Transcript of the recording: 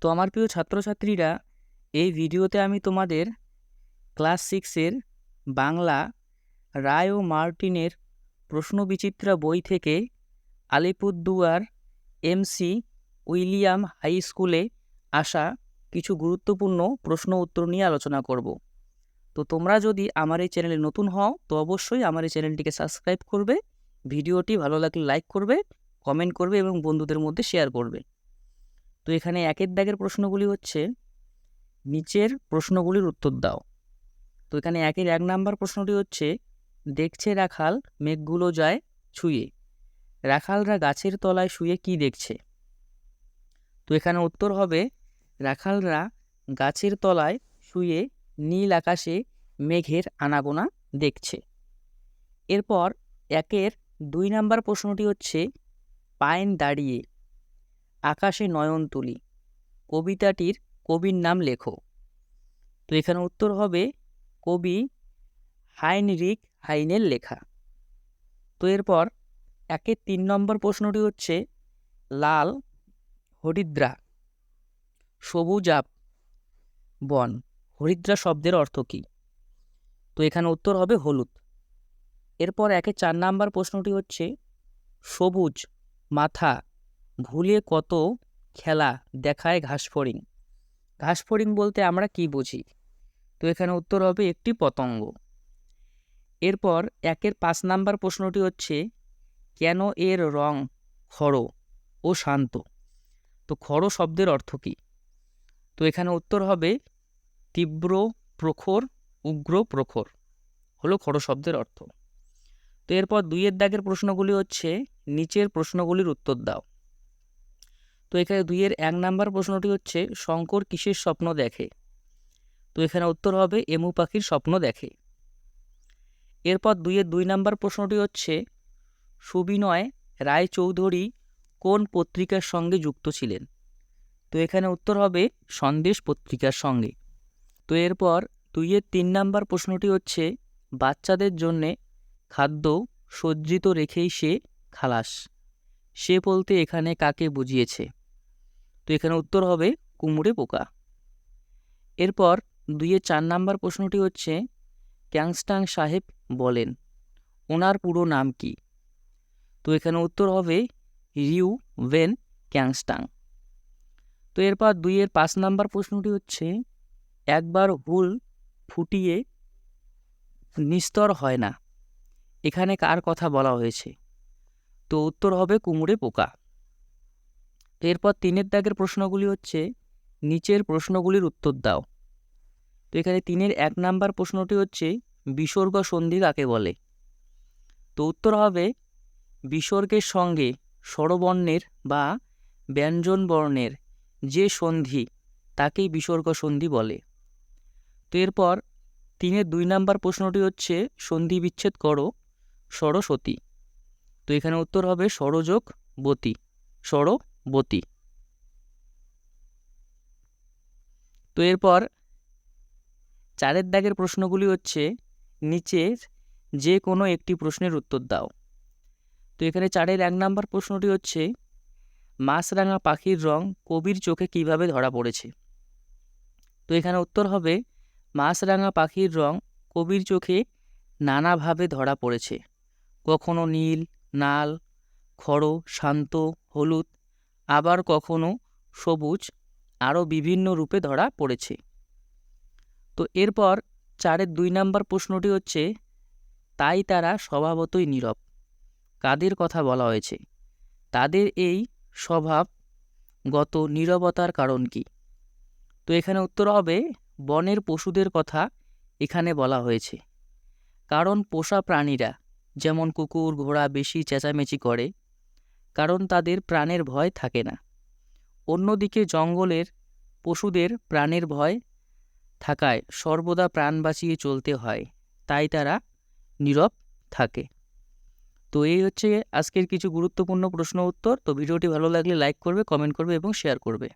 তো আমার প্রিয় ছাত্রছাত্রীরা, এই ভিডিওতে আমি তোমাদের ক্লাস সিক্সের বাংলা রায় ও মার্টিনের প্রশ্নবিচিত্রা বই থেকে আলিপুরদুয়ার এমসি উইলিয়াম হাই স্কুলে আসা কিছু গুরুত্বপূর্ণ প্রশ্ন উত্তর নিয়ে আলোচনা করব। তো তোমরা যদি আমার এই চ্যানেলে নতুন হও, তো অবশ্যই আমার এই চ্যানেলটিকে সাবস্ক্রাইব করবে, ভিডিওটি ভালো লাগলে লাইক করবে, কমেন্ট করবে এবং বন্ধুদের মধ্যে শেয়ার করবে। তো এখানে একের দাগের প্রশ্নগুলি হচ্ছে, নিচের প্রশ্নগুলির উত্তর দাও। তো এখানে একের এক নাম্বার প্রশ্নটি হচ্ছে, দেখছে রাখাল মেঘগুলো যায় ছুঁয়ে। রাখালরা গাছের তলায় শুয়ে কি দেখছে? তো এখানে উত্তর হবে, রাখালরা গাছের তলায় শুয়ে নীল আকাশে মেঘের আনাগোনা দেখছে। এরপর একের দুই নাম্বার প্রশ্নটি হচ্ছে, পায়েন দাঁড়িয়ে আকাশে নয়ন তুলি। কবিতাটির কবির নাম লেখো। তো এখানে উত্তর হবে কবি হাইনরিক হাইনের লেখা। তো এরপর একে তিন নম্বর প্রশ্নটি হচ্ছে, লাল হরিদ্রা সবুজাপ বন, হরিদ্রা শব্দের অর্থ কী? তো এখানে উত্তর হবে হলুদ। এরপর একে চার নাম্বার প্রশ্নটি হচ্ছে, সবুজ মাথা ভুলে কত খেলা দেখায় ঘাসফড়িং। ঘাসফড়িং বলতে আমরা কি বুঝি? তো এখানে উত্তর হবে একটি পতঙ্গ। এরপর একের পাঁচ নাম্বার প্রশ্নটি হচ্ছে, কেন এর রং খড়ো ও শান্ত? তো খড়ো শব্দের অর্থ কী? তো এখানে উত্তর হবে, তীব্র প্রখর, উগ্র প্রখর হলো খড়ো শব্দের অর্থ। তো এরপর দুইয়ের দাগের প্রশ্নগুলি হচ্ছে, নিচের প্রশ্নগুলির উত্তর দাও। তো এখানে দুইয়ের এক নাম্বার প্রশ্নটি হচ্ছে, শঙ্কর কিসের স্বপ্ন দেখে? তো এখানে উত্তর হবে, এমু পাখির স্বপ্ন দেখে। এরপর দুইয়ের দুই নাম্বার প্রশ্নটি হচ্ছে, সুবিনয় রায়চৌধুরী কোন পত্রিকার সঙ্গে যুক্ত ছিলেন? তো এখানে উত্তর হবে, সন্দেশ পত্রিকার সঙ্গে। তো এরপর দুইয়ের তিন নাম্বার প্রশ্নটি হচ্ছে, বাচ্চাদের জন্যে খাদ্য সজ্জিত রেখেই সে খালাস। সে বলতে এখানে কাকে বুঝিয়েছে? তো এখানে উত্তর হবে কুমড়ে পোকা। এরপর দুইয়ের চার নাম্বার প্রশ্নটি হচ্ছে, ক্যাংস্টাং সাহেব বলেন, ওনার পুরো নাম কি? তো এখানে উত্তর হবে রিউ ভেন ক্যাংস্টাং। তো এরপর দুইয়ের পাঁচ নাম্বার প্রশ্নটি হচ্ছে, একবার হুল ফুটিয়ে নিস্তর হয় না, এখানে কার কথা বলা হয়েছে? তো উত্তর হবে কুমড়ে পোকা। এরপর তিনের দাগের প্রশ্নগুলি হচ্ছে, নিচের প্রশ্নগুলির উত্তর দাও। তো এখানে তিনের এক নাম্বার প্রশ্নটি হচ্ছে, বিসর্গ সন্ধি কাকে বলে? তো উত্তর হবে, বিসর্গের সঙ্গে স্বরবর্ণের বা ব্যঞ্জন বর্ণের যে সন্ধি, তাকেই বিসর্গ সন্ধি বলে। তো এরপর তিনের দুই নাম্বার প্রশ্নটি হচ্ছে, সন্ধি বিচ্ছেদ করো সরস্বতী তো এখানে উত্তর হবে সরযোগ বতী। সরবতী তো এরপর চারের দাগের প্রশ্নগুলি হচ্ছে, নিচের যে কোনো একটি প্রশ্নের উত্তর দাও। তো এখানে চারের এক নাম্বার প্রশ্নটি হচ্ছে, মাছরাঙা পাখির রং কবির চোখে কীভাবে ধরা পড়েছে? তো এখানে উত্তর হবে, মাছরাঙা পাখির রং কবির চোখে নানাভাবে ধরা পড়েছে। কখনো নীল নাল খড়ো, শান্ত, হলুদ আবার কখনো সবুজ, আরও বিভিন্ন রূপে ধরা পড়েছে। তো এরপর চারের দুই নাম্বার প্রশ্নটি হচ্ছে, তাই তারা স্বভাবতই নীরব। কাদের কথা বলা হয়েছে? তাদের এই স্বভাবগত নীরবতার কারণ কি? তো এখানে উত্তর হবে, বনের পশুদের কথা এখানে বলা হয়েছে। কারণ পোষা প্রাণীরা, যেমন কুকুর, ঘোড়া, বেশি চেঁচামেচি করে কারণ তাদের প্রাণের ভয় থাকে না। অন্যদিকে জঙ্গলের পশুদের প্রাণের ভয় থাকায় সর্বদা প্রাণ বাঁচিয়ে চলতে হয়, তাই তারা নীরব থাকে। তো এই হচ্ছে আজকের কিছু গুরুত্বপূর্ণ প্রশ্ন উত্তর। তো ভিডিওটি ভালো লাগলে লাইক করবে কমেন্ট করবে এবং শেয়ার করবে।